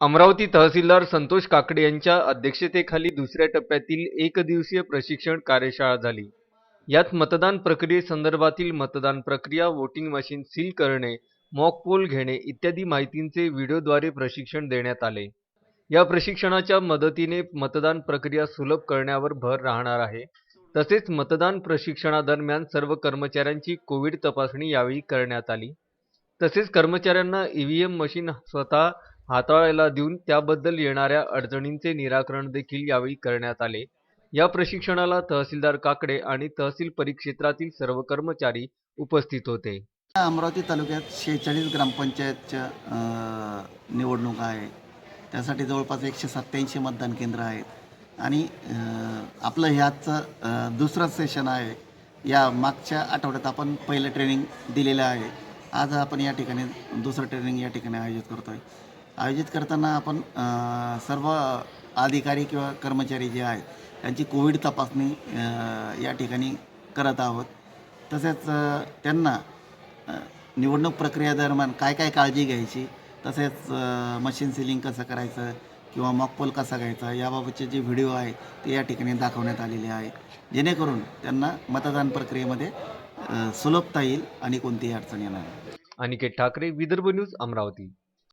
अमरावती तहसीलदार संतोष काकडे यांच्या अध्यक्षतेखाली दुसऱ्या टप्प्यातील एक दिवसीय प्रशिक्षण कार्यशाळा झाली. यात मतदान प्रक्रियेसंदर्भातील मतदान प्रक्रिया वोटिंग मशीन सील करणे मॉक पोल घेणे इत्यादी माहितींचे व्हिडिओद्वारे प्रशिक्षण देण्यात आले. या प्रशिक्षणाच्या मदतीने मतदान प्रक्रिया सुलभ करण्यावर भर राहणार आहे. तसेच मतदान प्रशिक्षणादरम्यान सर्व कर्मचाऱ्यांची कोविड तपासणी यावेळी करण्यात आली. तसेच कर्मचाऱ्यांना ईव्हीएम मशीन स्वतः हाताळायला देऊन त्याबद्दल येणाऱ्या अडचणींचे निराकरण देखील यावेळी करण्यात आले. या प्रशिक्षणाला तहसीलदार काकडे आणि तहसील परिक्षेत्रातील सर्व कर्मचारी उपस्थित होते. अमरावती तालुक्यात शेहेचाळीस ग्रामपंचायतच्या निवडणुका आहे. त्यासाठी जवळपास एकशे सत्त्याऐंशी मतदान केंद्र आहेत. आणि आपलं ह्याचं दुसरं सेशन आहे. या मागच्या आठवड्यात आपण पहिलं ट्रेनिंग दिलेलं आहे. आज आपण या ठिकाणी दुसरं ट्रेनिंग या ठिकाणी आयोजित करतो आहे आयोजित करताना आपण सर्व अधिकारी किंवा कर्मचारी जे आहेत त्यांची कोविड तपासणी या ठिकाणी करत आहोत. तसेच त्यांना निवडणूक प्रक्रियेदरम्यान काय काय काळजी घ्यायची तसेच मशीन सिलिंग कसं करायचं किंवा मॉकपोल कसा घ्यायचा याबाबतचे जे व्हिडिओ आहे ते या ठिकाणी दाखवण्यात आलेले आहे. जेणेकरून त्यांना मतदान प्रक्रियेमध्ये सुलभता येईल आणि कोणतीही अडचण येणार नाही. अनिकेत ठाकरे विदर्भ न्यूज अमरावती.